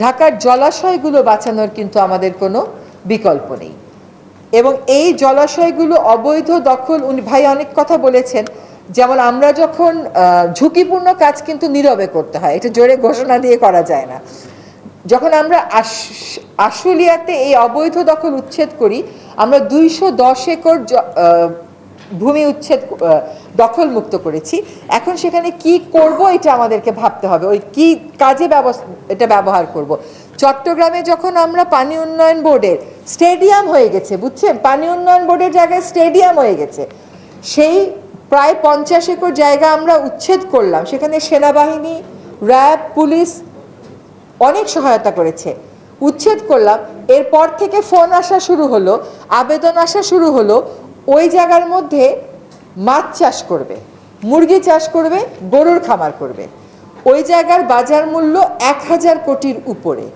ঢাকার জলাশয়গুলো বাঁচানোর কিন্তু আমাদের কোনো বিকল্প নেই। এবং এই জলাশয়গুলো অবৈধ দখল, উনি ভাই অনেক কথা বলেছেন, যেমন আমরা যখন ঝুঁকিপূর্ণ কাজ কিন্তু নীরবে করতে হয়, এটা জোরে ঘোষণা দিয়ে করা যায় না। যখন আমরা আশ- আশুলিয়াতে এই অবৈধ দখল উচ্ছেদ করি, আমরা দুইশো দশ একর ভূমি উচ্ছেদ আহ, দখল মুক্ত করেছি। এখন সেখানে কি করব এটা আমাদেরকে ভাবতে হবে। ওই কি কাজে ব্যবস্থা এটা ব্যবহার করব। চট্টগ্রামে যখন আমরা পানি উন্নয়ন বোর্ডের স্টেডিয়াম হয়ে গেছে বুঝছেন? পানি উন্নয়ন বোর্ডের জায়গায় স্টেডিয়াম হয়ে গেছে। সেই প্রায় পঞ্চাশ একর জায়গা আমরা উচ্ছেদ করলাম। সেখানে সেনাবাহিনী র্যাব পুলিশ অনেক সহায়তা করেছে। উচ্ছেদ করলাম। এরপর থেকে ফোন আসা শুরু হলো আবেদন আসা শুরু হলো ওই জায়গার মধ্যে মাছ চাষ করবে, মুরগি চাষ করবে, গরুর খামার করবে। ওই জায়গার বাজার মূল্য এক হাজার কোটির উপরে।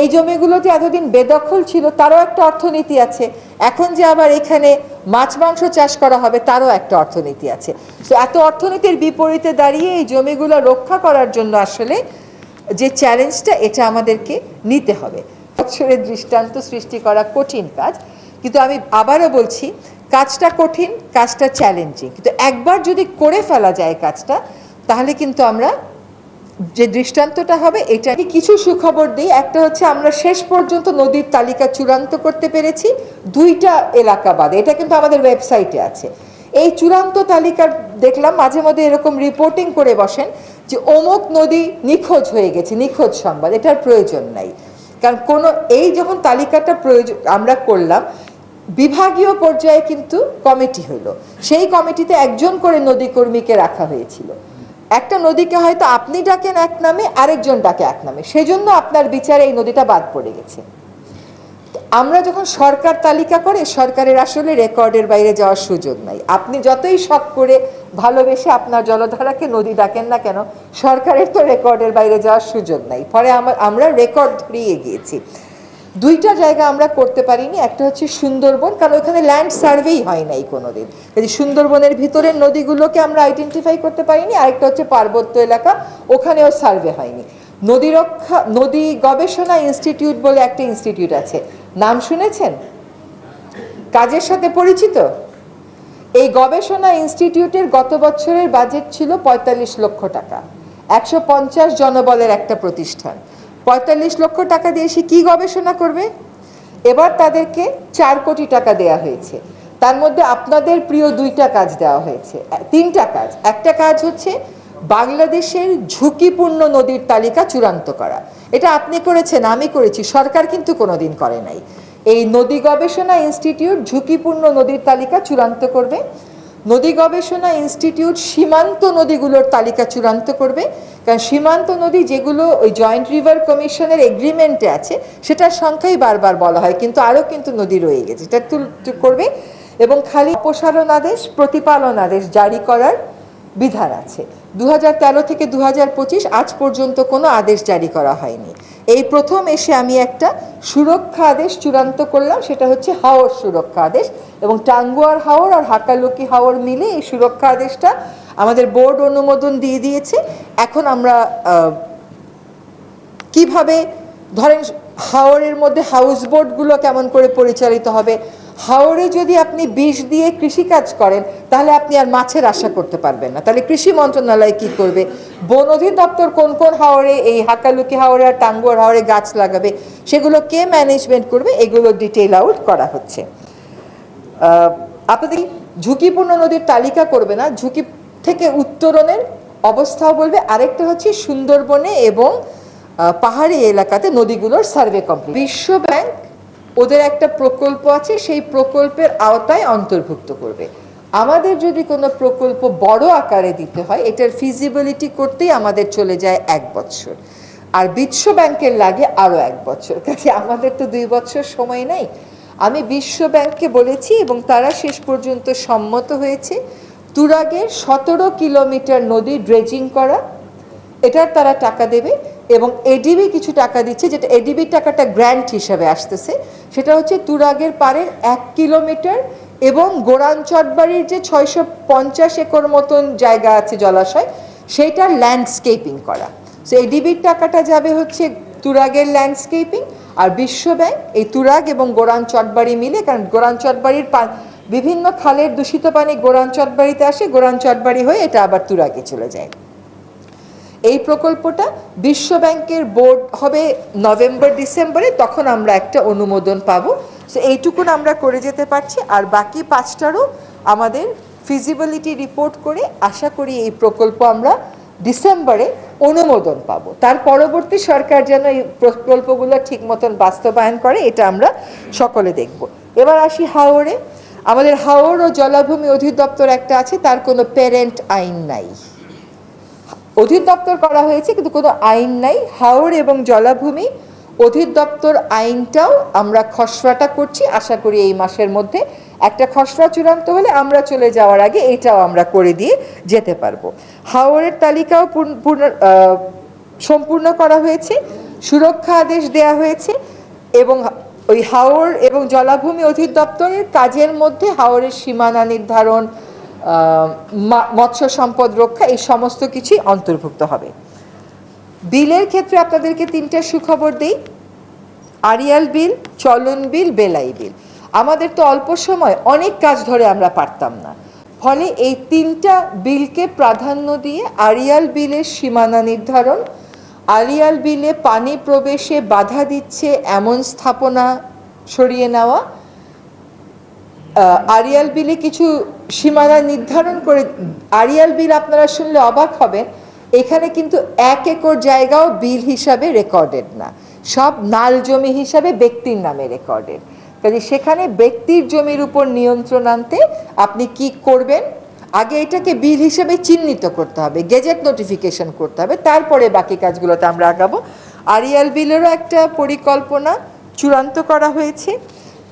এই জমিগুলোতে এতদিন বেদখল ছিল, তারও একটা অর্থনীতি আছে। এখন যে আবার এখানে মাছ, মাংস চাষ করা হবে, তারও একটা অর্থনীতি আছে। তো এত অর্থনীতির বিপরীতে দাঁড়িয়ে এই জমিগুলো রক্ষা করার জন্য আসলে যে চ্যালেঞ্জটা এটা আমাদেরকে নিতে হবে। বছরের দৃষ্টান্ত সৃষ্টি করা কঠিন কাজ। কিন্তু আমি আবারও বলছি কাজটা কঠিন, কাজটা চ্যালেঞ্জিং কিন্তু একবার যদি করে ফেলা যায় কাজটা, তাহলে কিন্তু আমরা যে দৃষ্টান্তটা হবে, এটা কিছু সুখবর দিই। একটা হচ্ছে আমরা শেষ পর্যন্ত নদীর তালিকা চূড়ান্ত করতে পেরেছি। দুইটা এলাকা বাদে, এটা কিন্তু আমাদের ওয়েবসাইটে আছে। এই চূড়ান্ত তালিকার দেখলাম, মাঝে মধ্যে এরকম রিপোর্টিং করে বসেন যে অমুক নদী নিখোঁজ হয়ে গেছে, নিখোঁজ সংবাদ, এটার প্রয়োজন নাই। কারণ কোনো, এই যখন তালিকাটা প্রয়োজন আমরা করলাম বিভাগীয় পর্যায়ে কিন্তু কমিটি হলো সেই কমিটিতে একজন করে নদী কর্মীকে রাখা হয়েছিল। একটা নদীকে হয়তো আপনি ডাকেন এক নামে, আরেকজন ডাকে এক নামে। সেজন্য আপনার বিচারে এই নদীটা বাদ পড়ে গেছে। আমরা যখন সরকার তালিকা করে, সরকারের আসলে রেকর্ডের বাইরে যাওয়ার সুযোগ নাই। আপনি যতই শখ করে ভালোবেসে আপনার জলধারাকে নদী ডাকেন না কেন, সরকারের তো রেকর্ডের বাইরে যাওয়ার সুযোগ নাই। পরে আমরা রেকর্ড ধরিয়ে গিয়েছি। দুইটা জায়গা আমরা করতে পারিনি, একটা হচ্ছে সুন্দরবন, কারণ ওখানে ল্যান্ড সার্ভেই হয় নাই কোনোদিন। কাজে সুন্দরবনের ভিতরের নদীগুলোকে আমরা আইডেন্টিফাই করতে পারিনি, আরেকটা হচ্ছে পার্বত্য এলাকা, ওখানেও সার্ভে হয়নি। নদী রক্ষা, নদী গবেষণা ইনস্টিটিউট বলে একটা ইনস্টিটিউট আছে। নাম শুনেছেন? কাজের সাথে পরিচিত? এই গবেষণা ইনস্টিটিউটের গত বছরের বাজেট ছিল পঁয়তাল্লিশ লক্ষ টাকা, একশো পঞ্চাশ জনবলের একটা প্রতিষ্ঠান। পঁয়তাল্লিশ লক্ষ টাকা দিয়ে সে কী গবেষণা করবে? এবার তাদেরকে চার কোটি টাকা দেয়া হয়েছে। তার মধ্যে আপনাদের প্রিয় দুইটা কাজ দেওয়া হয়েছে। তিনটা কাজ। একটা কাজ হচ্ছে বাংলাদেশের ঝুঁকিপূর্ণ নদীর তালিকা চূড়ান্ত করা। এটা আপনি করেছেন, আমি করেছি, সরকার কিন্তু কোনোদিন করে নাই। এই নদী গবেষণা ইনস্টিটিউট ঝুঁকিপূর্ণ নদীর তালিকা চূড়ান্ত করবে। নদী গবেষণা ইনস্টিটিউট সীমান্ত নদীগুলোর তালিকা চূড়ান্ত করবে। কারণ সীমান্ত নদী যেগুলো ওই জয়েন্ট রিভার কমিশনের এগ্রিমেন্টে আছে, সেটার সংখ্যাই বারবার বলা হয়, কিন্তু আরও কিন্তু নদী রয়ে গেছে এটা করবে। এবং খালি অপসারণ আদেশ, প্রতিপালন আদেশ জারি করার বিধান আছে। দু হাজার তেরো থেকে দু হাজার পঁচিশ আজ পর্যন্ত কোনো আদেশ জারি করা হয়নি। এই প্রথম এসে আমি একটা সুরক্ষা আদেশ চূড়ান্ত করলাম, সেটা হচ্ছে হাওর সুরক্ষা আদেশ এবং টাঙ্গুয়ার হাওর আর হাকালুকি হাওর মিলে এই সুরক্ষা আদেশটা আমাদের বোর্ড অনুমোদন দিয়ে দিয়েছে। এখন আমরা কীভাবে ধরেন হাওরের মধ্যে হাউস বোটগুলো কেমন করে পরিচালিত হবে হাওরে যদি আপনি বিষ দিয়ে কৃষিকাজ করেন, তাহলে আপনি আর মাছের আশা করতে পারবেন না। তাহলে কৃষি মন্ত্রণালয় কি করবে? বন অধিদপ্তর কোন কোন হাওরে, এই হাকালুকি হাওরে আর টাঙ্গুয়ার হাওরে গাছ লাগাবে, সেগুলো কে ম্যানেজমেন্ট করবে? এগুলো ডিটেইল আউট করা হচ্ছে। আপনাদের ঝুঁকিপূর্ণ নদীর তালিকা করবে না। ঝুঁকি থেকে উত্তরণের অবস্থাও বলবে। আরেকটা হচ্ছে সুন্দরবনে এবং পাহাড়ি এলাকাতে নদীগুলোর সার্ভে কমপ্লিট বিশ্ব ব্যাংক ওদের একটা প্রকল্প আছে, সেই প্রকল্পের আওতায় অন্তর্ভুক্ত করবে। আমাদের যদি কোনো প্রকল্প বড় আকারে দিতে হয়, এটার ফিজিবিলিটি করতেই আমাদের চলে যায় এক বছর। আর বিশ্ব ব্যাংকের লাগে আরও এক বছর কাজে আমাদের তো দুই বছর সময় নেই। আমি বিশ্ব ব্যাংককে বলেছি এবং তারা শেষ পর্যন্ত সম্মত হয়েছে, তুরাগের সতেরো কিলোমিটার নদী ড্রেজিং করা, এটার তারা টাকা দেবে। এবং এডিবি কিছু টাকা দিচ্ছে, যেটা এডিবির টাকাটা গ্র্যান্ট হিসাবে আসতেছে। সেটা হচ্ছে তুরাগের পাড়ের এক কিলোমিটার এবং গোরান চটবাড়ির যে ছয়শো পঞ্চাশ একর মতন জায়গা আছে জলাশয় সেইটার ল্যান্ডস্কেপিং করা। সো এডিবির টাকাটা যাবে হচ্ছে তুরাগের ল্যান্ডস্কেপিং আর বিশ্ব ব্যাংক এই তুরাগ এবং গোরান চটবাড়ি মিলে, কারণ গোরান চটবাড়ির বিভিন্ন খালের দূষিত পানি গোরান চটবাড়িতে আসে, গোরান চটবাড়ি হয়ে এটা আবার তুরাগে চলে যায়। এই প্রকল্পটা বিশ্ব ব্যাংকের বোর্ড হবে নভেম্বর, ডিসেম্বরে, তখন আমরা একটা অনুমোদন পাবো। সো এইটুকুন আমরা করে যেতে পারছি, আর বাকি পাঁচটারও আমাদের ফিজিবিলিটি রিপোর্ট করে আশা করি এই প্রকল্প আমরা ডিসেম্বরে অনুমোদন পাবো। তার পরবর্তী সরকার যেন এই প্রকল্পগুলো ঠিক মতন বাস্তবায়ন করে, এটা আমরা সকলে দেখব। এবার আসি হাওড়ে আমাদের হাওড় ও জলাভূমি অধিদপ্তর একটা আছে, তার কোনো প্যারেন্ট আইন নাই। অধিদপ্তর করা হয়েছে, কিন্তু কোনো আইন নাই। হাওড় এবং জলাভূমি অধিদপ্তর আইনটাও আমরা খসড়াটা করছি। আশা করি এই মাসের মধ্যে একটা খসড়া চূড়ান্ত হলে আমরা চলে যাওয়ার আগে এটাও আমরা করে দিয়ে যেতে পারব। হাওড়ের তালিকাও পূর্ণ- পূর্ণ সম্পূর্ণ করা হয়েছে, সুরক্ষা আদেশ দেয়া হয়েছে এবং ওই হাওড় এবং জলাভূমি অধিদপ্তরের কাজের মধ্যে হাওড়ের সীমানা নির্ধারণ মৎস্য সম্পদ রক্ষা, এই সমস্ত কিছুই অন্তর্ভুক্ত হবে। বিলের ক্ষেত্রে আপনাদেরকে তিনটা সুখবর দেই। আরিয়াল বিল, চলন বিল, বেলাই বিল। আমাদের তো অল্প সময়, অনেক কাজ ধরে আমরা পারতাম না। ফলে এই তিনটা বিলকে প্রাধান্য দিয়ে আরিয়াল বিলের সীমানা নির্ধারণ আরিয়াল বিলে পানি প্রবেশে বাধা দিচ্ছে এমন স্থাপনা সরিয়ে নেওয়া আরিয়াল বিলে কিছু সীমানা নির্ধারণ করে, আরিয়াল বিল আপনারা শুনলে অবাক হবেন, এখানে কিন্তু এক একর জায়গাও বিল হিসাবে রেকর্ডেড না। সব নাল জমি হিসাবে ব্যক্তির নামে রেকর্ডেড। কাজে সেখানে ব্যক্তির জমির উপর নিয়ন্ত্রণ আনতে আপনি কি করবেন? আগে এটাকে বিল হিসেবে চিহ্নিত করতে হবে, গেজেট নোটিফিকেশন করতে হবে, তারপরে বাকি কাজগুলোতে আমরা আগাবো। আরিয়াল বিলেরও একটা পরিকল্পনা চূড়ান্ত করা হয়েছে।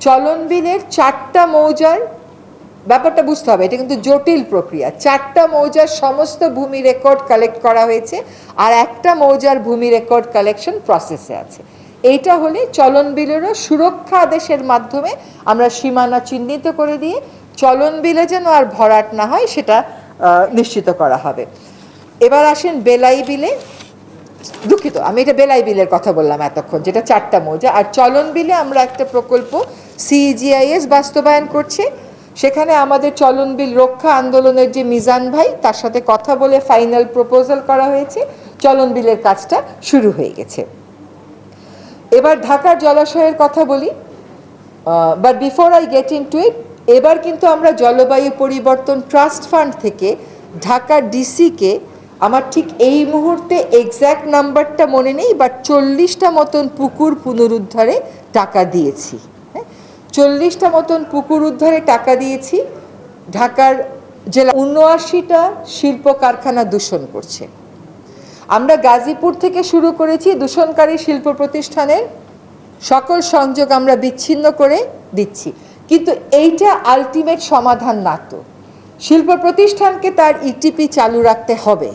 চলন বিলের চারটা মৌজার ব্যাপারটা বুঝতে হবে, এটা কিন্তু জটিল প্রক্রিয়া। চারটা মৌজার সমস্ত ভূমি রেকর্ড কালেক্ট করা হয়েছে আর একটা মৌজার ভূমি রেকর্ড কালেকশন প্রসেসে আছে। এইটা হলে চলন বিলেরও সুরক্ষা আদেশের মাধ্যমে আমরা সীমানা চিহ্নিত করে দিয়ে চলন বিলে যেন আর ভরাট না হয় সেটা নিশ্চিত করা হবে। এবার আসেন বেলাই বিলে। দুঃখিত, আমি এটা বেলাই বিলের কথা বললাম এতক্ষণ, যেটা চারটা মৌজা। আর চলন বিলে আমরা একটা প্রকল্প সিজিআইএস বাস্তবায়ন করছে। সেখানে আমাদের চলন বিল রক্ষা আন্দোলনের যে মিজান ভাই, তার সাথে কথা বলে ফাইনাল প্রপোজাল করা হয়েছে। চলন বিলের কাজটা শুরু হয়ে গেছে। এবার ঢাকার জলাশয়ের কথা বলি। But before I get into it ইট এবার কিন্তু আমরা জলবায়ু পরিবর্তন ট্রাস্ট ফান্ড থেকে ঢাকা ডিসিকে আমার ঠিক এই মুহূর্তে এক্স্যাক্ট নাম্বারটা মনে নেই বাট চল্লিশটা মতন পুকুর পুনরুদ্ধারে টাকা দিয়েছি। চল্লিশটা মতন পুকুর উদ্ধারে টাকা দিয়েছি। ঢাকার জেলা উনআশিটা শিল্প কারখানা দূষণ করছে। আমরা গাজীপুর থেকে শুরু করেছি দূষণকারী শিল্প প্রতিষ্ঠানের। সকল সংযোগ আমরা বিচ্ছিন্ন করে দিচ্ছি। কিন্তু এইটা আলটিমেট সমাধান না তো। শিল্প প্রতিষ্ঠানকে তার ইটিপি চালু রাখতে হবে।